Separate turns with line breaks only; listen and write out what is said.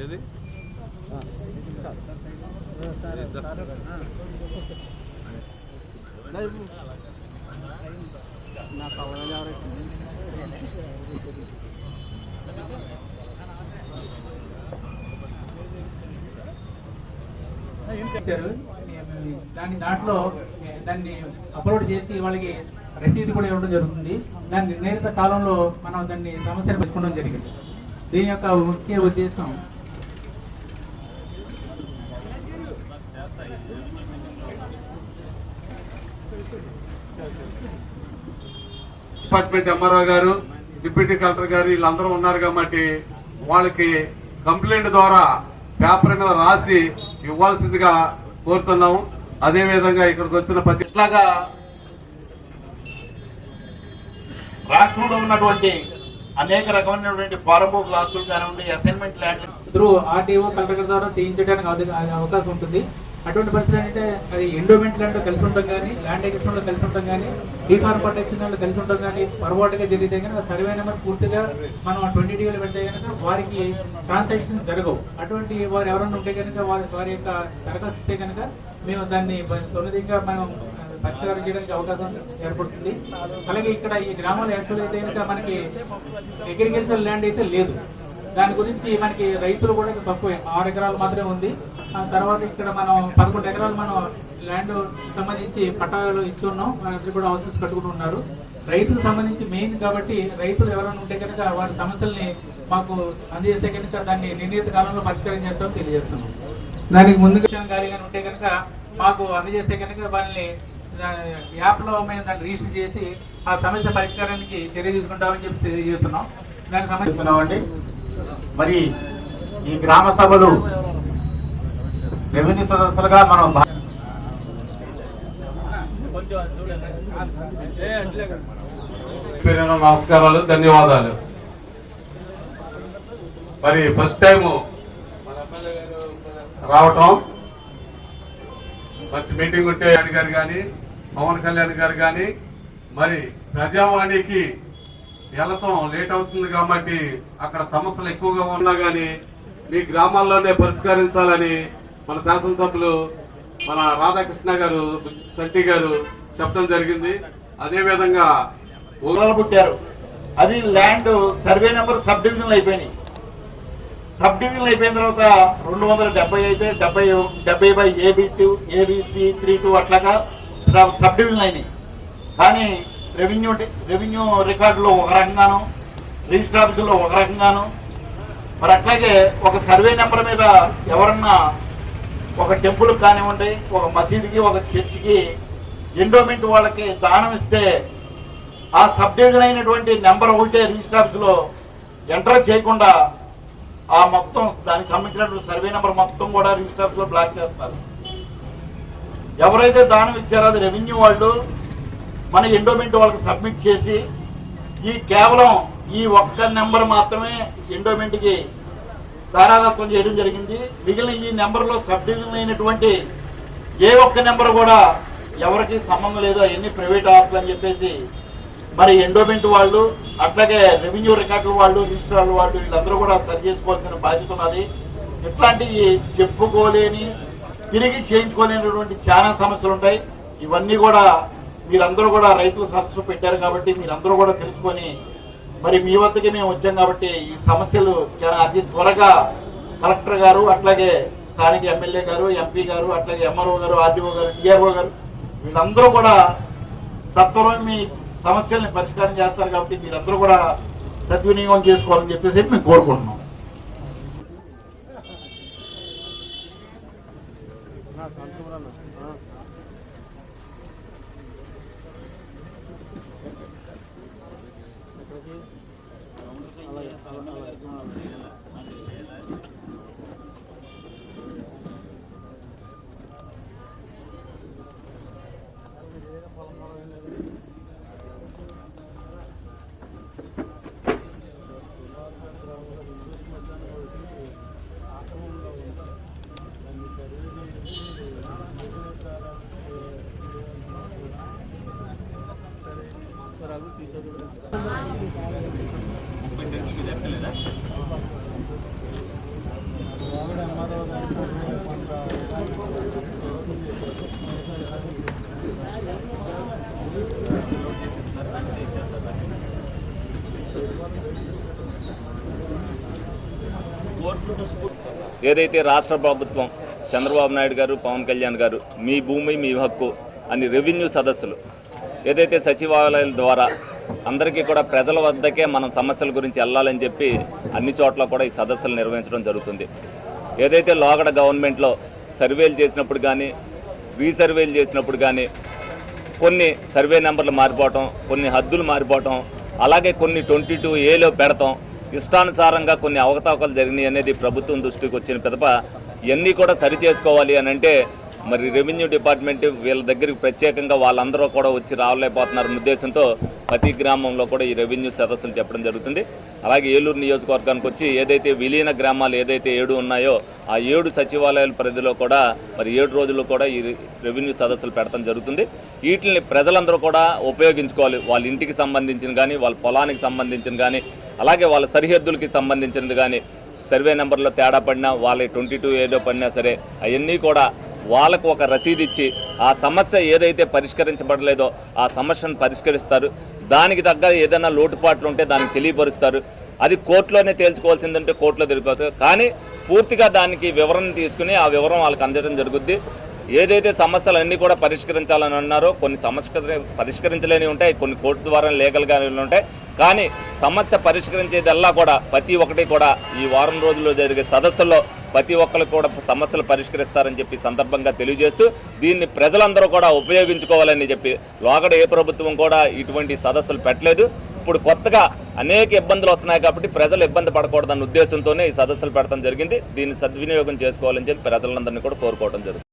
ఏది?
ఇచ్చారు దాన్ని దాంట్లో దాన్ని అప్లోడ్ చేసి వాళ్ళకి రసీదు కూడా ఇవ్వడం జరుగుతుంది. దాన్ని నిర్ణీత కాలంలో మనం దాన్ని సమస్యలు పెట్టుకోవడం జరిగింది. దీని యొక్క ముఖ్య ఉద్దేశం
డిపార్ట్మెంట్ ఎంఆర్ఓ గారు డిప్యూటీ కలెక్టర్ గారు వీళ్ళందరూ ఉన్నారు కాబట్టి వాళ్ళకి కంప్లైంట్ ద్వారా పేపర్ మీద రాసి ఇవ్వాల్సిందిగా కోరుతున్నాము. అదే విధంగా ఇక్కడికి వచ్చిన ప్రతి
ఇట్లాగా రాష్ట్రంలో ఉన్నటువంటి అనేక రకమైనటువంటి ఫారబోక్ ఆస్తులు కానివ్వండి assignment land
through RTO collector ద్వారా తీయించడానికి అవకాశం ఉంటుంది. అటువంటి పరిస్థితి అంటే అది ఎండోమెంట్ ల్యాండ్ కలిసి ఉంటాం కానీ ల్యాండ్ ఎక్విషన్ కలిసి ఉంటాం కానీ ఈ ప్రొటెక్షన్ దాంట్లో కలిసి ఉంటాం కానీ పొరపాటుగా జరిగితే కనుక సర్వే నెంబర్ పూర్తిగా మనం ట్వంటీ డీలు పెడితే కనుక వారికి ట్రాన్సాక్షన్ జరగవు. అటువంటి వారు ఎవరైనా ఉంటే కనుక వారి వారి యొక్క దరఖాస్తు ఇస్తే కనుక మేము దాన్ని బ- సున్నితంగా మనం పరిష్కారం చేయడానికి అవకాశం ఏర్పడుతుంది. అలాగే ఇక్కడ ఈ గ్రామంలో యాక్చువల్ అయితే కనుక మనకి అగ్రికల్చర్ ల్యాండ్ అయితే లేదు. దాని గురించి మనకి రైతులు కూడా తక్కువే. ఆరు ఎకరాలు మాత్రమే ఉంది. తర్వాత ఇక్కడ మనం పదకొండు ఎకరాలు మనం ల్యాండ్ సంబంధించి పట్టాలు ఇచ్చి ఉన్నాం వాళ్ళందరూ కూడా హౌసెస్ కట్టుకుని ఉన్నారు. రైతులకు సంబంధించి మెయిన్ కాబట్టి రైతులు ఎవరైనా ఉంటే కనుక వారి సమస్యల్ని మాకు అందజేస్తే కనుక దాన్ని నిర్ణీత కాలంలో పరిష్కారం చేస్తామని తెలియజేస్తున్నాం. దానికి ముందు విషయం ఖాళీగా ఉంటే కనుక మాకు అందజేస్తే కనుక వాళ్ళని యాప్లో మేము దాన్ని రిజిస్టర్ చేసి ఆ సమస్య పరిష్కారానికి చర్య తీసుకుంటామని చెప్పి తెలియజేస్తున్నాం. దానికి
సమస్య మరి ఈ గ్రామ సభలు రెవెన్యూ సదస్సులుగా మనం
నమస్కారాలు ధన్యవాదాలు. మరి ఫస్ట్ టైం రావటం మంచి మీటింగ్ ఉంటే రెడ్డి గారు కానీ పవన్ కళ్యాణ్ గారు కానీ మరి ప్రజావాణికి వెళ్ళటం లేట్ అవుతుంది కాబట్టి అక్కడ సమస్యలు ఎక్కువగా ఉన్నా కానీ మీ గ్రామాల్లోనే పరిష్కరించాలని మన శాసనసభ్యులు మన రాధాకృష్ణ గారు సంటి గారు చెప్పడం జరిగింది. అదేవిధంగా
ఊరలు పుట్టారు. అది ల్యాండ్ సర్వే నెంబర్ సబ్ డివిజన్లు అయిపోయినాయి. సబ్ డివిజన్లు అయిపోయిన తర్వాత రెండు వందల డెబ్బై అయితే డెబ్బై డెబ్బై by AB two ABC three two అట్లాగా సబ్- సబ్ డివిజన్లు అయినాయి. కానీ రెవెన్యూ రెవెన్యూ రికార్డులో ఒక రకంగాను రిజిస్టర్ ఆఫీసులో ఒక రకంగాను. మరి అట్లాగే ఒక సర్వే నెంబర్ మీద ఎవరన్నా ఒక టెంపుల్ కానివ్వండి ఒక మసీదుకి ఒక చర్చికి ఎండోమెంట్ వాళ్ళకి దానం ఇస్తే ఆ సబ్ డివిజన్ అయినటువంటి నెంబర్ ఒకటే రిజిస్టర్ ఆఫీస్లో ఎంటర్ చేయకుండా ఆ మొత్తం దానికి సంబంధించినటువంటి సర్వే నెంబర్ మొత్తం కూడా రిజిస్టర్ ఆఫీస్లో బ్లాక్ చేస్తారు. ఎవరైతే దానం ఇచ్చారో అది రెవెన్యూ వాళ్ళు మన ఎండోమెంట్ వాళ్ళకి సబ్మిట్ చేసి ఈ కేవలం ఈ ఒక్క నెంబర్ మాత్రమే ఎండోమెంట్కి ధారాదత్వం చేయడం జరిగింది. మిగిలిన ఈ నెంబర్లో సబ్ డివిజన్ అయినటువంటి ఏ ఒక్క నెంబర్ కూడా ఎవరికి సంబంధం లేదు. అవన్నీ ప్రైవేట్ ఆఫ్లు అని చెప్పేసి మరి ఎండోమెంట్ వాళ్ళు అట్లాగే రెవెన్యూ రికార్డుల వాళ్ళు రిజిస్ట్రార్ల వాళ్ళు వీళ్ళందరూ కూడా సరి చేసుకోవాల్సిన బాధ్యత ఉన్నది. ఇట్లాంటివి చెప్పుకోలేని తిరిగి చేయించుకోలేనటువంటి చాలా సమస్యలు ఉంటాయి. ఇవన్నీ కూడా మీరందరూ కూడా రైతుల సదస్సు పెట్టారు కాబట్టి మీరందరూ కూడా తెలుసుకొని మరి మీ వద్దకి మేము వచ్చాం కాబట్టి ఈ సమస్యలు చాలా అతి త్వరగా కలెక్టర్ గారు అట్లాగే స్థానిక ఎమ్మెల్యే గారు ఎంపీ గారు అట్లాగే ఎంఆర్ఓ గారు ఆర్డీఓ గారు డిఆర్ఓ గారు వీళ్ళందరూ కూడా సత్వరం మీ సమస్యల్ని పరిష్కారం చేస్తారు కాబట్టి మీరందరూ కూడా సద్వినియోగం చేసుకోవాలని చెప్పేసి మేము కోరుకుంటున్నాం.
ఏదైతే రాష్ట్ర ప్రభుత్వం చంద్రబాబు నాయుడు గారు పవన్ కళ్యాణ్ గారు మీ భూమి మీ హక్కు అని రెవెన్యూ సదస్సులు ఏదైతే సచివాలయాల ద్వారా అందరికీ కూడా ప్రజల వద్దకే మనం సమస్యల గురించి వెళ్ళాలని చెప్పి అన్ని చోట్ల కూడా ఈ సదస్సులు నిర్వహించడం జరుగుతుంది. ఏదైతే లోగడ గవర్నమెంట్లో సర్వేలు చేసినప్పుడు కానీ రీసర్వేలు చేసినప్పుడు కానీ కొన్ని సర్వే నెంబర్లు మారిపోవటం కొన్ని హద్దులు మారిపోవటం అలాగే కొన్ని ట్వంటీ టూ ఏలో పెడతాం. ఇష్టానుసారంగా కొన్ని అవకతవకలు జరిగినాయి అనేది ప్రభుత్వం దృష్టికి వచ్చిన పిదప ఇవన్నీ కూడా సరి చేసుకోవాలి అని అంటే మరి రెవెన్యూ డిపార్ట్మెంట్ వీళ్ళ దగ్గరికి ప్రత్యేకంగా వాళ్ళందరూ కూడా వచ్చి రావలేకపోతున్నారు ఉద్దేశంతో ప్రతి గ్రామంలో కూడా ఈ రెవెన్యూ సదస్సులు చెప్పడం జరుగుతుంది. అలాగే ఏలూరు నియోజకవర్గానికి వచ్చి ఏదైతే విలీన గ్రామాలు ఏదైతే ఏడు ఉన్నాయో ఆ ఏడు సచివాలయాల పరిధిలో కూడా మరి ఏడు రోజులు కూడా ఈ రెవెన్యూ సదస్సులు పెడతాం జరుగుతుంది. వీటిని ప్రజలందరూ కూడా ఉపయోగించుకోవాలి. వాళ్ళ ఇంటికి సంబంధించిన కానీ వాళ్ళ పొలానికి సంబంధించిన కానీ అలాగే వాళ్ళ సరిహద్దులకి సంబంధించినది కానీ సర్వే నెంబర్లో తేడా పడినా వాళ్ళ ట్వంటీ టూ ఏదో పడినా సరే అవన్నీ కూడా వాళ్ళకు ఒక రసీదు ఇచ్చి ఆ సమస్య ఏదైతే పరిష్కరించబడలేదో ఆ సమస్యను పరిష్కరిస్తారు. దానికి తగ్గ ఏదైనా లోటుపాట్లు ఉంటే దానికి తెలియపరుస్తారు. అది కోర్టులోనే తేల్చుకోవాల్సిందంటే కోర్టులో తెలిపోతుంది కానీ పూర్తిగా దానికి వివరణ తీసుకుని ఆ వివరం వాళ్ళకి అందడం జరుగుద్ది. ఏదైతే సమస్యలు అన్నీ కూడా పరిష్కరించాలని అన్నారో కొన్ని సమస్య పరిష్కరించలేని ఉంటాయి కొన్ని కోర్టు ద్వారా లీగల్గా ఉంటాయి. కానీ సమస్య పరిష్కరించేదల్లా కూడా ప్రతి ఒక్కటి కూడా ఈ వారం రోజుల్లో జరిగే సదస్సుల్లో ప్రతి ఒక్కరు కూడా సమస్యలు పరిష్కరిస్తారని చెప్పి సందర్భంగా తెలియజేస్తూ దీన్ని ప్రజలందరూ కూడా ఉపయోగించుకోవాలని చెప్పి లోగడ ఏ ప్రభుత్వం కూడా ఇటువంటి సదస్సులు పెట్టలేదు. ఇప్పుడు కొత్తగా అనేక ఇబ్బందులు వస్తున్నాయి కాబట్టి ప్రజలు ఇబ్బంది పడకూడదన్న ఉద్దేశంతోనే ఈ సదస్సులు పెడతాం జరిగింది. దీన్ని సద్వినియోగం చేసుకోవాలని చెప్పి ప్రజలందరినీ కూడా కోరుకోవడం జరుగుతుంది.